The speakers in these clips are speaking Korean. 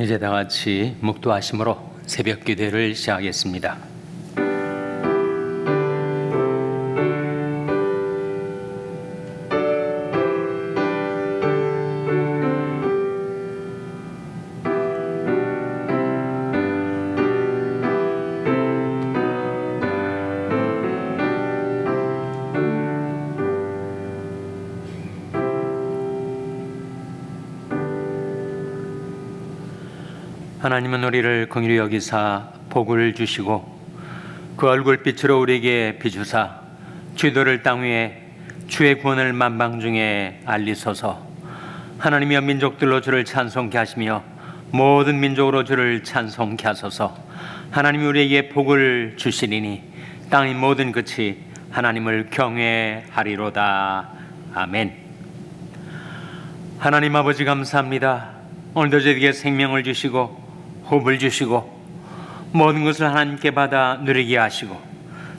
이제 다 같이 묵도하심으로 새벽 기도를 시작하겠습니다. 하나님은 우리를 긍휼히 여기사 복을 주시고 그 얼굴빛으로 우리에게 비주사 주도를 땅 위에 주의 구원을 만방 중에 알리소서. 하나님이여 민족들로 주를 찬송케 하시며 모든 민족으로 주를 찬송케 하소서. 하나님이 우리에게 복을 주시리니 땅의 모든 끝이 하나님을 경외하리로다. 아멘. 하나님 아버지 감사합니다. 오늘도 저에게 생명을 주시고 호흡을 주시고 모든 것을 하나님께 받아 누리게 하시고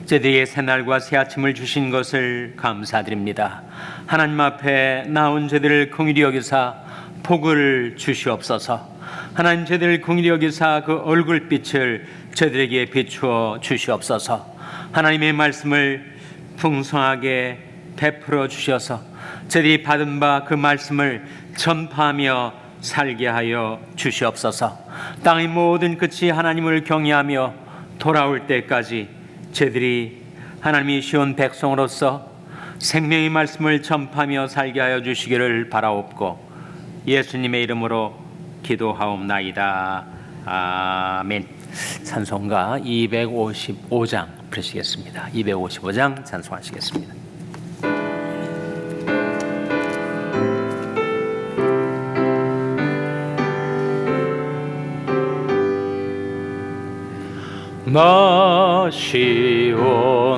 저희에게 새날과 새 아침을 주신 것을 감사드립니다. 하나님 앞에 나온 저들을 긍휼히 여기사 복을 주시옵소서. 하나님 저들을 긍휼히 여기사 그 얼굴빛을 저들에게 비추어 주시옵소서. 하나님의 말씀을 풍성하게 베풀어 주셔서 저들이 받은 바 그 말씀을 전파하며 살게 하여 주시옵소서. 땅의 모든 끝이 하나님을 경외하며 돌아올 때까지 저들이 하나님이 쉬운 백성으로서 생명의 말씀을 전파하며 살게 하여 주시기를 바라옵고 예수님의 이름으로 기도하옵나이다. 아멘. 찬송가 255장 부르시겠습니다. 255장 찬송하시겠습니다. 시오나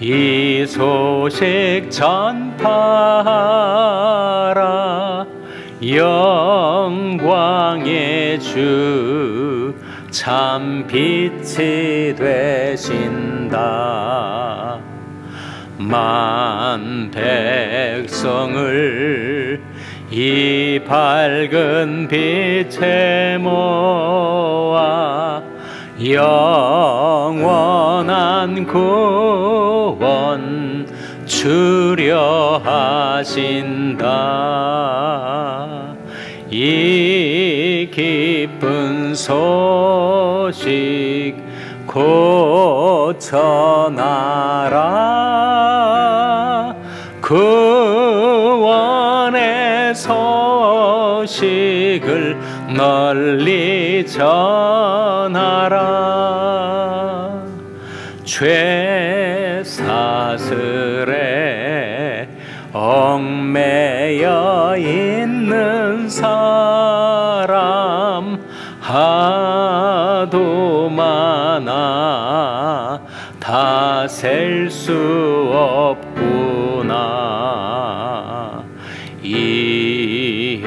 이 소식 전파하라. 영광의 주 참 빛이 되신다. 만 백성을 이 밝은 빛에 모아 영원한 구원 주려 하신다. 이 기쁜 소식 곧 전하라. 구원의 소식을 널리 전 죄 사슬에 얽매여 있는 사람 하도 많아 다 셀 수 없구나. 이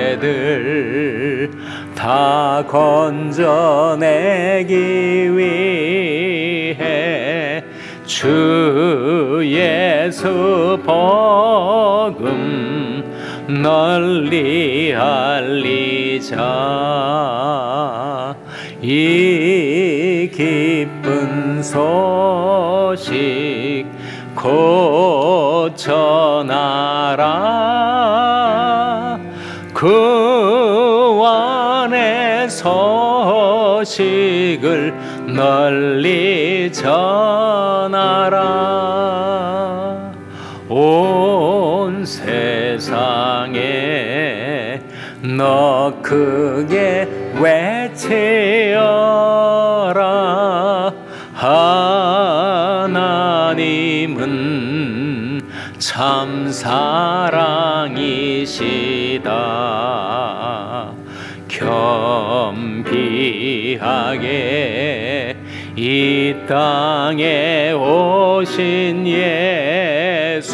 형제들 다 건져내기 위해 주 예수 복음 널리 알리자. 이 기쁜 소식 곧 전하라. 구원의 소식을 널리 전 하라 온 세상에 너 크게 외치어라. 하나님은 참 사랑이시다. 겸비하게 이 땅에 오신 예수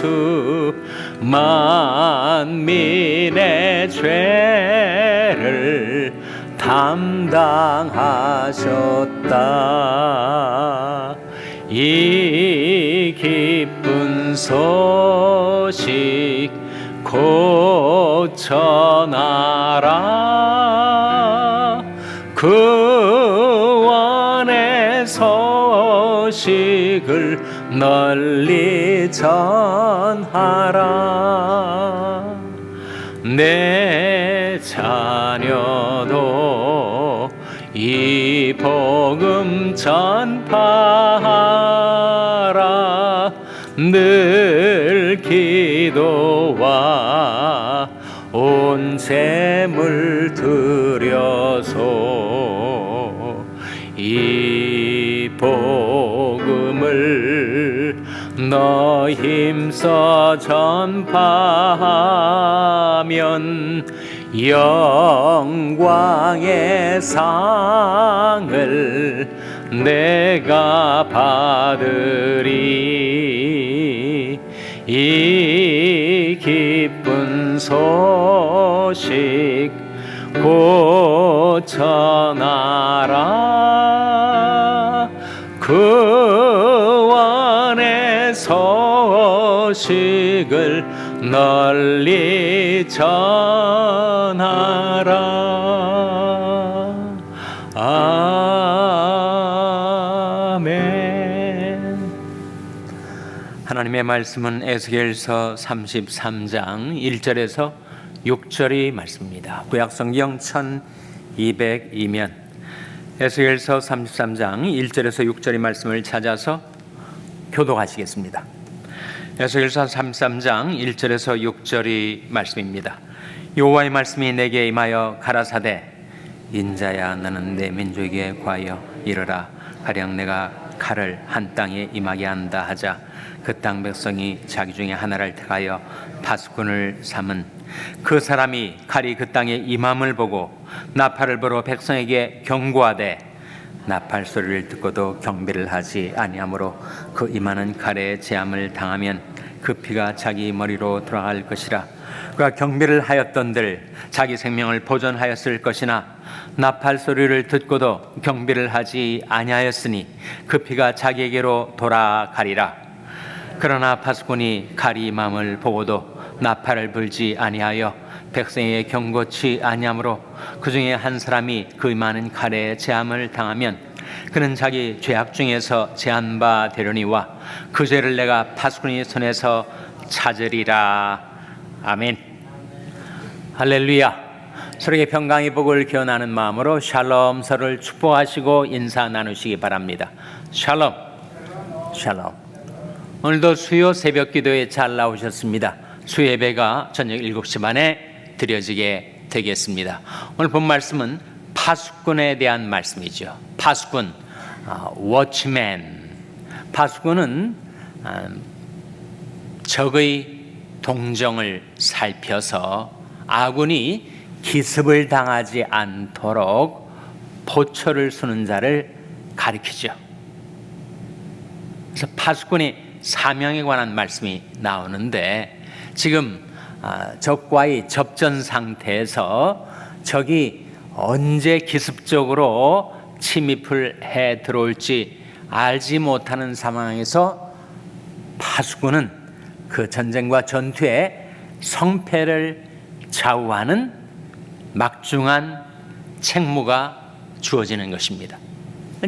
만민의 죄를 담당하셨다. 이 기쁜 소식 곧 고쳐나라 소식을 널리 전하라. 내 자녀도 이 복음 전파하라. 늘 기도와 온 재물 들여서 이 복 음을 너 힘써 전파하면 영광의 상을 내가 받으리. 이 기쁜 소식 고쳐나라 소식을 널리 전하라 아멘 하나님의 말씀은 에스겔서 33장 1절에서 6절이 말씀입니다. 구약 성경 1202면 에스겔서 33장 1절에서 6절의 말씀을 찾아서 교독하시겠습니다. 에스겔서 33장 1절에서 6절의 말씀입니다. 여호와의 말씀이 내게 임하여 가라사대 인자야 너는 내 민족에게 과하여 이르라 가령 내가 칼을 한 땅에 임하게 한다 하자 그 땅 백성이 자기 중에 하나를 택하여 파수꾼을 삼은 그 사람이 칼이 그 땅에 임함을 보고 나팔을 불어 백성에게 경고하되 나팔 소리를 듣고도 경배를 하지 아니하므로 그 임하는 칼에 재함을 당하면 그 피가 자기 머리로 돌아갈 것이라. 그가 경배를 하였던들 자기 생명을 보존하였을 것이나 나팔 소리를 듣고도 경배를 하지 아니하였으니 그 피가 자기에게로 돌아가리라. 그러나 파수꾼이 가리 맘을 보고도 나팔을 불지 아니하여 백성에게 경고치 아니하므로 그 중에 한 사람이 그 많은 칼에 재함을 당하면 그는 자기 죄악 중에서 제한 바 되려니와 그 죄를 내가 파수꾼의 손에서 찾으리라. 아멘. 할렐루야. 서로에게 평강의 복을 기원하는 마음으로 샬롬 서로를 축복하시고 인사 나누시기 바랍니다. 샬롬. 샬롬. 오늘도 수요 새벽 기도에 잘 나오셨습니다. 수요 예배가 저녁 7시 반에 드려지게 되겠습니다. 오늘 본 말씀은 파수꾼에 대한 말씀이죠. 파수꾼, 워치맨. 파수꾼은 아, 적의 동정을 살펴서 아군이 기습을 당하지 않도록 보초를 쓰는 자를 가리키죠. 그래서 파수꾼이 사명에 관한 말씀이 나오는데 지금 아, 적과의 접전 상태에서 적이 언제 기습적으로 침입을 해 들어올지 알지 못하는 상황에서 파수꾼은 그 전쟁과 전투에 성패를 좌우하는 막중한 책무가 주어지는 것입니다.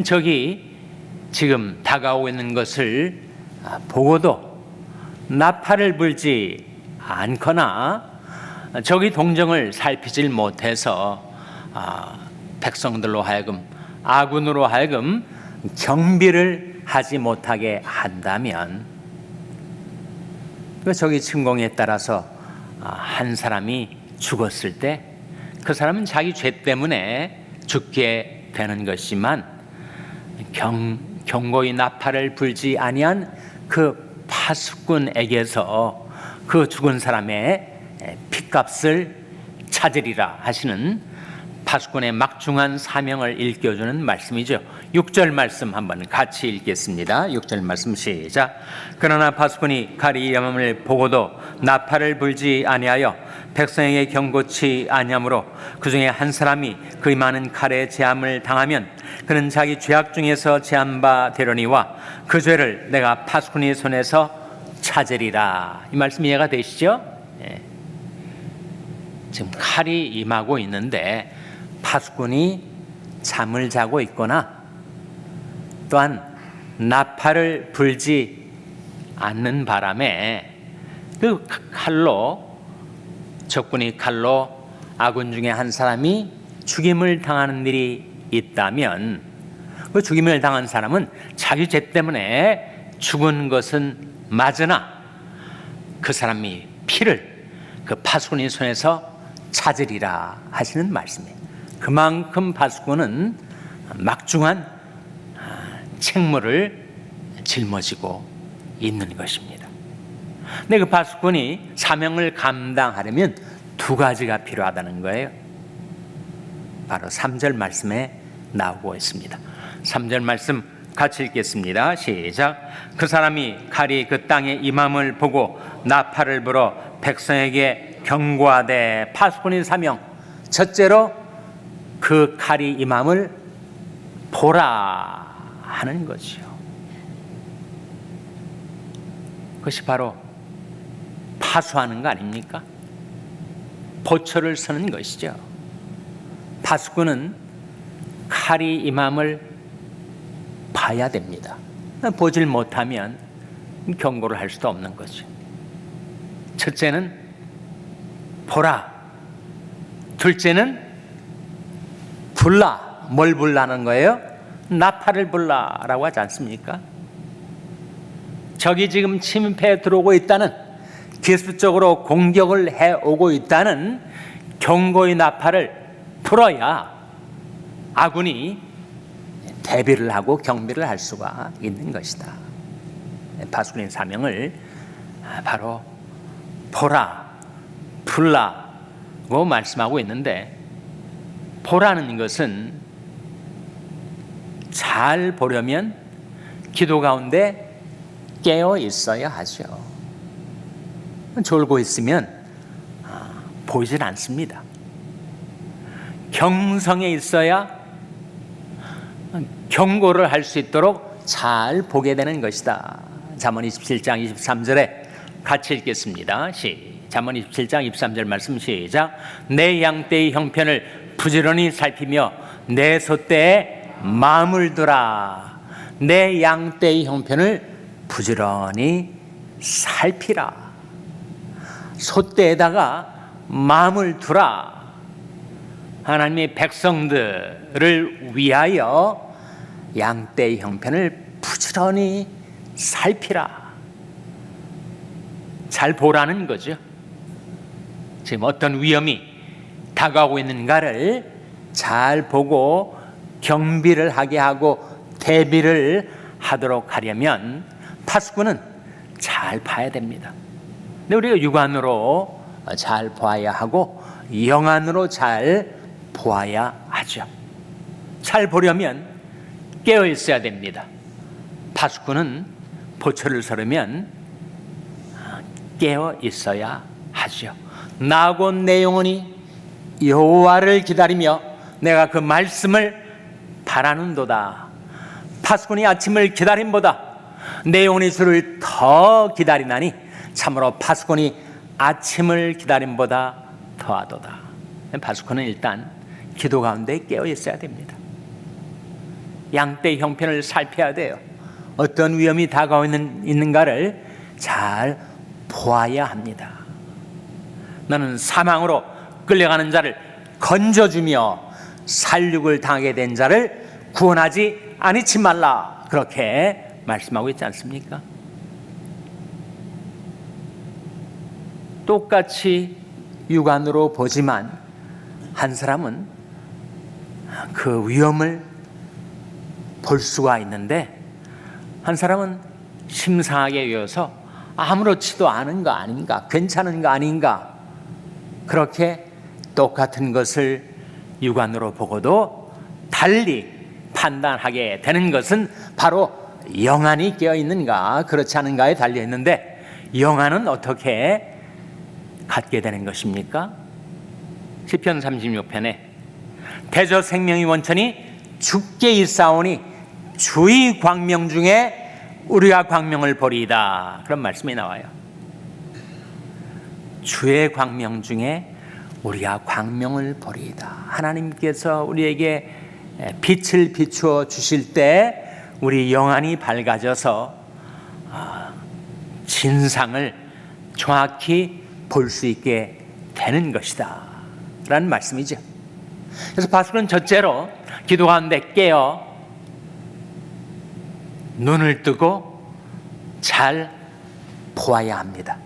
적이 지금 다가오고 있는 것을 아, 보고도 나팔을 불지 않거나 적이 동정을 살피질 못해서 아, 백성들로 하여금 아군으로 하여금 경비를 하지 못하게 한다면 그 적이 침공에 따라서 아, 한 사람이 죽었을 때 그 사람은 자기 죄 때문에 죽게 되는 것이지만 경, 경고의 나팔을 불지 아니한 그 파수꾼에게서 그 죽은 사람의 핏값을 찾으리라 하시는 파수꾼의 막중한 사명을 일깨워주는 말씀이죠. 6절 말씀 한번 같이 읽겠습니다. 6절 말씀 시작. 그러나 파수꾼이 가리염을 보고도 나팔을 불지 아니하여 백성에게 경고치 아니하므로 그 중에 한 사람이 그 많은 칼에 제함을 당하면 그는 자기 죄악 중에서 제한 바 되려니와 그 죄를 내가 파수꾼의 손에서 찾으리라. 이 말씀 이해가 되시죠? 예. 지금 칼이 임하고 있는데 파수꾼이 잠을 자고 있거나 또한 나팔을 불지 않는 바람에 그 칼로 적군이 칼로 아군 중에 한 사람이 죽임을 당하는 일이 있다면 그 죽임을 당한 사람은 자기 죄 때문에 죽은 것은 맞으나 그 사람이 피를 그 파수꾼의 손에서 찾으리라 하시는 말씀이에요. 그만큼 파수꾼은 막중한 아, 책무를 짊어지고 있는 것입니다. 근데 그 파수꾼이 사명을 감당하려면 두 가지가 필요하다는 거예요. 바로 3절 말씀에 나오고 있습니다. 3절 말씀 같이 읽겠습니다. 시작. 그 사람이 칼이 그 땅에 임함을 보고 나팔을 불어 백성에게 경고하되 파수꾼의 사명 첫째로 그 칼이 임함을 보라 하는 거지요. 그것이 바로 파수하는 거 아닙니까? 보초를 서는 것이죠. 파수꾼은 칼이 임함을 봐야 됩니다. 보질 못하면 경고를 할 수도 없는 거죠. 첫째는 보라. 둘째는 불라. 뭘 불라는 거예요? 나팔을 불라라고 하지 않습니까? 적이 지금 침입해 들어오고 있다는 기술적으로 공격을 해 오고 있다는 경고의 나팔을 불어야 아군이 대비를 하고 경비를 할 수가 있는 것이다. 파수꾼의 사명을 바로 보라, 불라고 말씀하고 있는데 보라는 것은 잘 보려면 기도 가운데 깨어 있어야 하죠. 졸고 있으면 아, 보이질 않습니다. 경성에 있어야 경고를 할 수 있도록 잘 보게 되는 것이다. 잠언 27장 23절에 같이 읽겠습니다. 시. 잠언 27장 23절 말씀 시작. 내 양떼의 형편을 부지런히 살피며 내 소떼에 마음을 두라. 내 양떼의 형편을 부지런히 살피라. 소떼에다가 마음을 두라. 하나님의 백성들을 위하여 양떼의 형편을 부지런히 살피라. 잘 보라는 거죠. 지금 어떤 위험이 다가오고 있는가를 잘 보고 경비를 하게 하고 대비를 하도록 하려면 파수꾼은 잘 봐야 됩니다. 근데 우리가 육안으로 잘 봐야 하고 영안으로 잘 보아야 하죠. 잘 보려면 깨어 있어야 됩니다. 파수꾼은 보초를 서르면 깨어 있어야 하죠. 나고 내 영혼이 여호와를 기다리며 내가 그 말씀을 바라는도다. 파수꾼이 아침을 기다림보다 내 영혼이 주를 더 기다리나니 참으로 파수꾼이 아침을 기다림보다 더하도다. 파수꾼은 일단 기도 가운데 깨어 있어야 됩니다. 양떼 형편을 살펴야 돼요. 어떤 위험이 다가오는 있는가를 잘 보아야 합니다. 너는 사망으로 끌려가는 자를 건져주며 살육을 당하게 된 자를 구원하지 아니치 말라 그렇게 말씀하고 있지 않습니까? 똑같이 육안으로 보지만 한 사람은 그 위험을 볼 수가 있는데 한 사람은 심상하게 여서 아무렇지도 않은 거 아닌가 괜찮은 거 아닌가 그렇게 똑같은 것을 육안으로 보고도 달리 판단하게 되는 것은 바로 영안이 깨어 있는가 그렇지 않은가에 달려 있는데 영안은 어떻게 갖게 되는 것입니까? 시편 36편에 대저 생명의 원천이 죽게 있사오니 주의 광명 중에 우리가 광명을 보리이다 그런 말씀이 나와요. 주의 광명 중에 우리가 광명을 보리이다. 하나님께서 우리에게 빛을 비추어 주실 때 우리 영안이 밝아져서 아, 진상을 정확히 볼 수 있게 되는 것이다. 라는 말씀이죠. 그래서 바술은 첫째로 기도 가운데 깨어 눈을 뜨고 잘 보아야 합니다.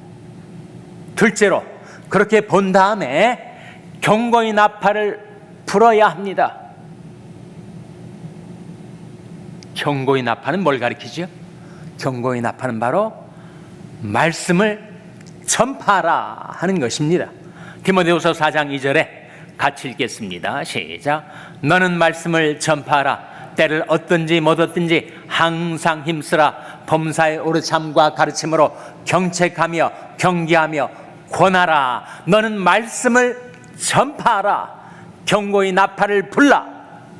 둘째로 그렇게 본 다음에 경고의 나팔을 불어야 합니다. 경고의 나팔은 뭘 가리키죠? 경고의 나팔은 바로 말씀을 전파하라 하는 것입니다. 디모데후서 4장 2절에 같이 읽겠습니다. 시작. 너는 말씀을 전파하라. 때를 얻든지 못 얻든지 항상 힘쓰라. 범사의 오르참과 가르침으로 경책하며 경계하며 권하라. 너는 말씀을 전파하라. 경고의 나팔을 불라.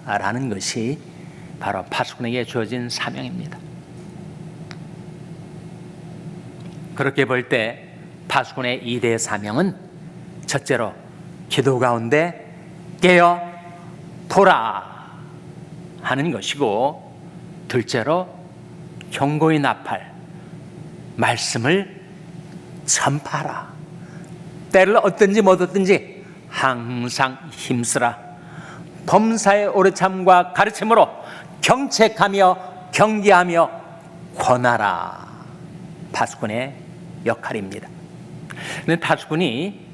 라는 것이 바로 파수꾼에게 주어진 사명입니다. 그렇게 볼 때 파수꾼의 이대 사명은 첫째로 기도 가운데 깨어 보라 하는 것이고 둘째로 경고의 나팔 말씀을 전파라. 때를 얻든지 못 얻든지 항상 힘쓰라. 범사의 오르참과 가르침으로 경책하며 경계하며 권하라. 파수꾼의 역할입니다. 근데 파수꾼이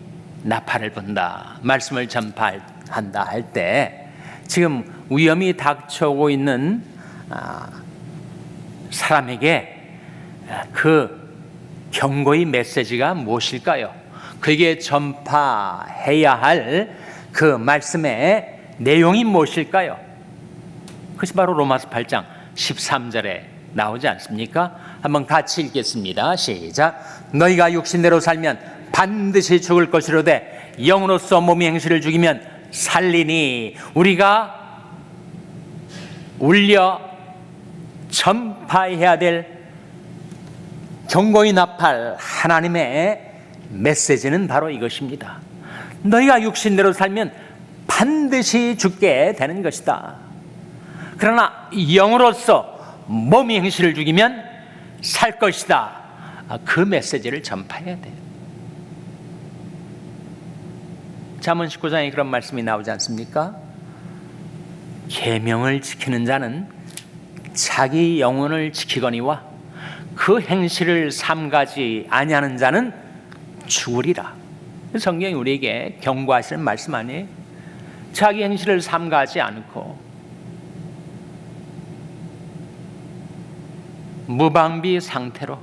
나팔을 분다, 말씀을 전파한다 할 때 지금 위험이 닥쳐오고 있는 아, 사람에게 그 경고의 메시지가 무엇일까요? 그에게 전파해야 할 그 말씀의 내용이 무엇일까요? 그것이 바로 로마서 8장 13절에 나오지 않습니까? 한번 같이 읽겠습니다. 시작. 너희가 육신대로 살면 반드시 죽을 것이로되 영으로서 몸의 행실을 죽이면 살리니 우리가 울려 전파해야 될 경고의 나팔 하나님의 메시지는 바로 이것입니다. 너희가 육신대로 살면 반드시 죽게 되는 것이다. 그러나 영으로서 몸의 행실을 죽이면 살 것이다. 아, 그 메시지를 전파해야 돼요. 잠언 19장에 그런 말씀이 나오지 않습니까? 계명을 지키는 자는 자기 영혼을 지키거니와 그 행실을 삼가지 아니하는 자는 죽으리라. 성경이 우리에게 경고하시는 말씀 아니에요? 자기 행실을 삼가지 않고 무방비 상태로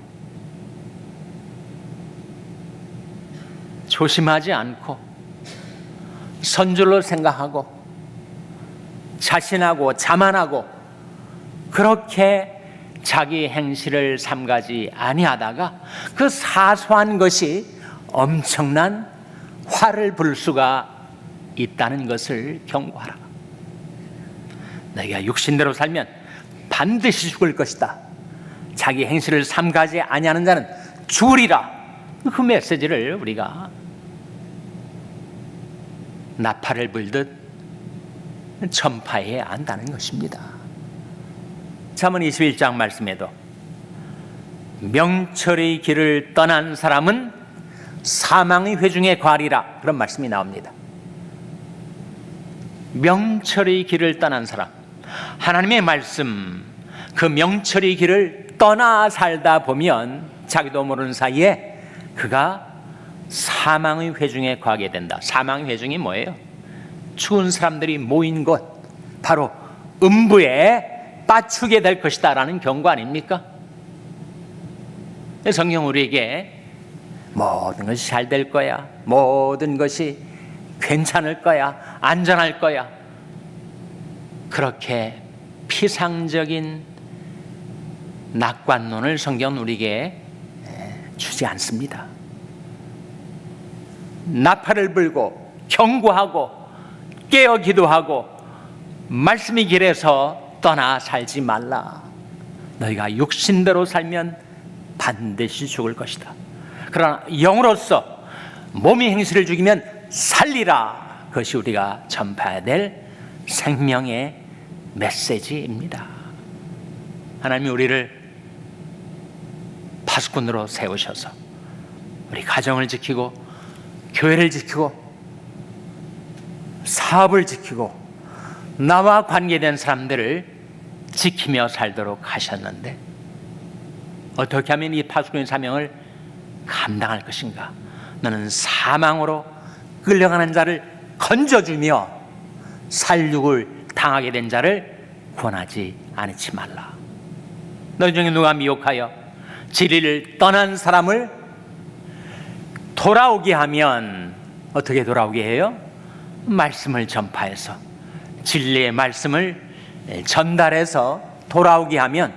조심하지 않고 선줄로 생각하고 자신하고 자만하고 그렇게 자기 행실을 삼가지 아니하다가 그 사소한 것이 엄청난 화를 불 수가 있다는 것을 경고하라. 너희가 육신대로 살면 반드시 죽을 것이다. 자기 행실을 삼가지 아니하는 자는 죽으리라. 그 메시지를 우리가 나팔을 불듯 전파해야 한다는 것입니다. 잠언 21장 말씀에도 명철의 길을 떠난 사람은 사망의 회중에 과리라 그런 말씀이 나옵니다. 명철의 길을 떠난 사람 하나님의 말씀 그 명철의 길을 떠나 살다 보면 자기도 모르는 사이에 그가 사망의 회중에 가게 된다. 사망의 회중이 뭐예요? 죽은 사람들이 모인 곳 바로 음부에 빠추게 될 것이다라는 경고 아닙니까? 성경 우리에게 모든 것이 잘 될 거야. 모든 것이 괜찮을 거야. 안전할 거야. 그렇게 피상적인 낙관론을 성경은 우리에게 주지 않습니다. 나팔을 불고 경고하고 깨어 기도하고 말씀이 길에서 떠나 살지 말라. 너희가 육신대로 살면 반드시 죽을 것이다. 그러나 영으로서 몸의 행실을 죽이면 살리라. 그것이 우리가 전파해야 될 생명의 메시지입니다. 하나님이 우리를 파수꾼으로 세우셔서 우리 가정을 지키고 교회를 지키고 사업을 지키고 나와 관계된 사람들을 지키며 살도록 하셨는데 어떻게 하면 이 파수꾼의 사명을 감당할 것인가? 너는 사망으로 끌려가는 자를 건져주며 살육을 당하게 된 자를 권하지 않지 말라. 너희 중에 누가 미혹하여 진리를 떠난 사람을 돌아오게 하면 어떻게 돌아오게 해요? 말씀을 전파해서 진리의 말씀을 전달해서 돌아오게 하면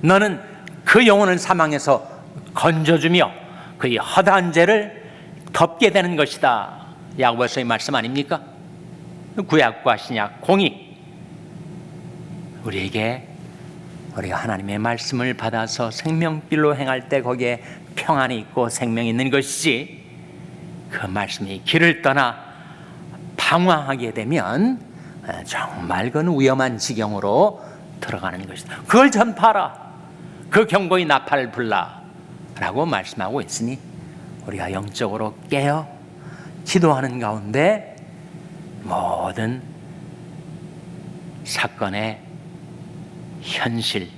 너는 그 영혼을 사망해서 건져주며 그의 허다한 죄를 덮게 되는 것이다. 야고보서의 말씀 아닙니까? 구약과 신약 공의 우리에게 우리가 하나님의 말씀을 받아서 생명길로 행할 때 거기에 평안이 있고 생명이 있는 것이지 그 말씀이 길을 떠나 방황하게 되면 정말 그건 위험한 지경으로 들어가는 것이다. 그걸 전파라. 그 경고의 나팔을 불라 라고 말씀하고 있으니 우리가 영적으로 깨어 기도하는 가운데 모든 사건의 현실,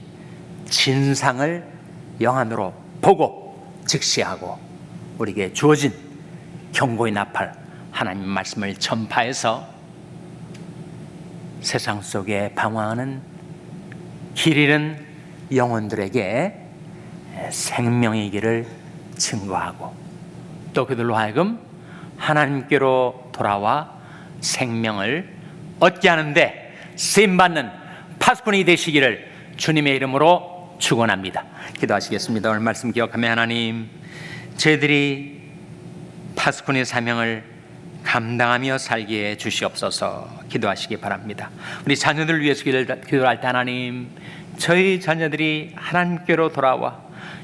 진상을 영안으로 보고 직시하고 우리에게 주어진 경고의 나팔 하나님 말씀을 전파해서 세상 속에 방황하는 길 잃은 영혼들에게 생명의 길을 증거하고 또 그들로 하여금 하나님께로 돌아와 생명을 얻게 하는데 쓰임 받는 파수꾼이 되시기를 주님의 이름으로 축원합니다. 기도하시겠습니다. 오늘 말씀 기억하며 하나님 저희들이 파수꾼의 사명을 감당하며 살게 해 주시옵소서 기도하시기 바랍니다. 우리 자녀들을 위해서 기도할 때 하나님 저희 자녀들이 하나님께로 돌아와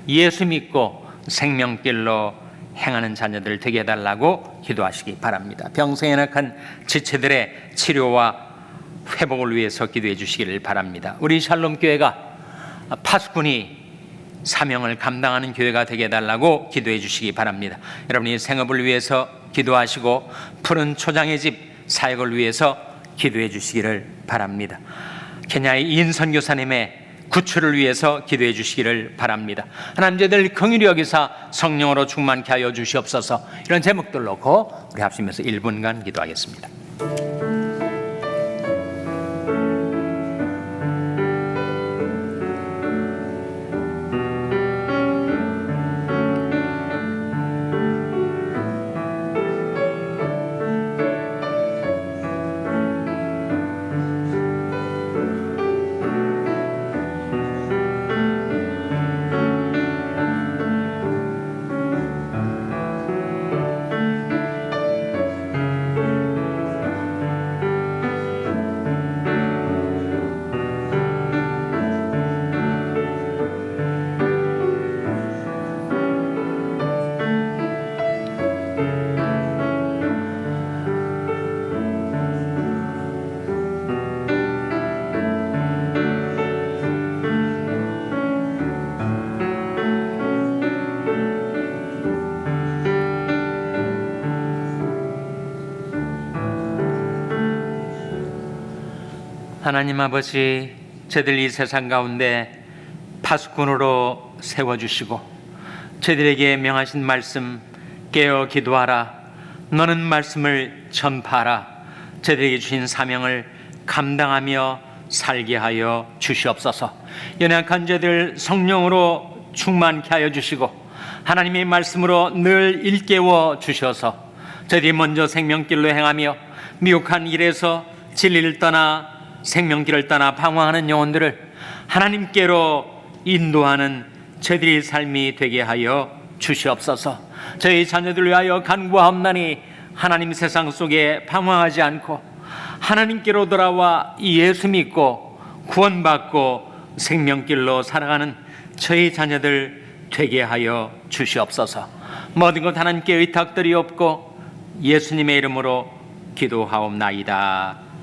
예수 믿고 생명길로 행하는 자녀들 되게 해달라고 기도하시기 바랍니다. 병성에 약한 지체들의 치료와 회복을 위해서 기도해 주시기를 바랍니다. 우리 샬롬 교회가 파수꾼이 사명을 감당하는 교회가 되게 해달라고 기도해 주시기 바랍니다. 여러분이 생업을 위해서 기도하시고 푸른 초장의 집 사역을 위해서 기도해 주시기를 바랍니다. 케냐의 이인 선교사님의 구출을 위해서 기도해 주시기를 바랍니다. 하나님 저들 긍휼히 여기사 성령으로 충만케 하여 주시옵소서. 이런 제목들 놓고 우리 합심해서 1분간 기도하겠습니다. 하나님 아버지, 저들 이 세상 가운데 파수꾼으로 세워주시고 저들에게 명하신 말씀 깨어 기도하라. 너는 말씀을 전파하라. 저들에게 주신 사명을 감당하며 살게 하여 주시옵소서. 연약한 자들 성령으로 충만케 하여 주시고 하나님의 말씀으로 늘 일깨워 주셔서 저들이 먼저 생명길로 행하며 미혹한 일에서 진리를 떠나 생명길을 떠나 방황하는 영혼들을 하나님께로 인도하는 저들의 삶이 되게 하여 주시옵소서. 저희 자녀들 위하여 간구하옵나니 하나님 세상 속에 방황하지 않고 하나님께로 돌아와 예수 믿고 구원받고 생명길로 살아가는 저희 자녀들 되게 하여 주시옵소서. 모든 것 하나님께 의탁들이 없고 예수님의 이름으로 기도하옵나이다.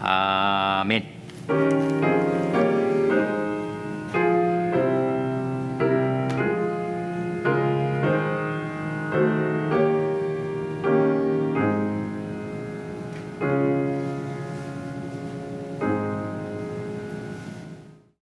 Amen.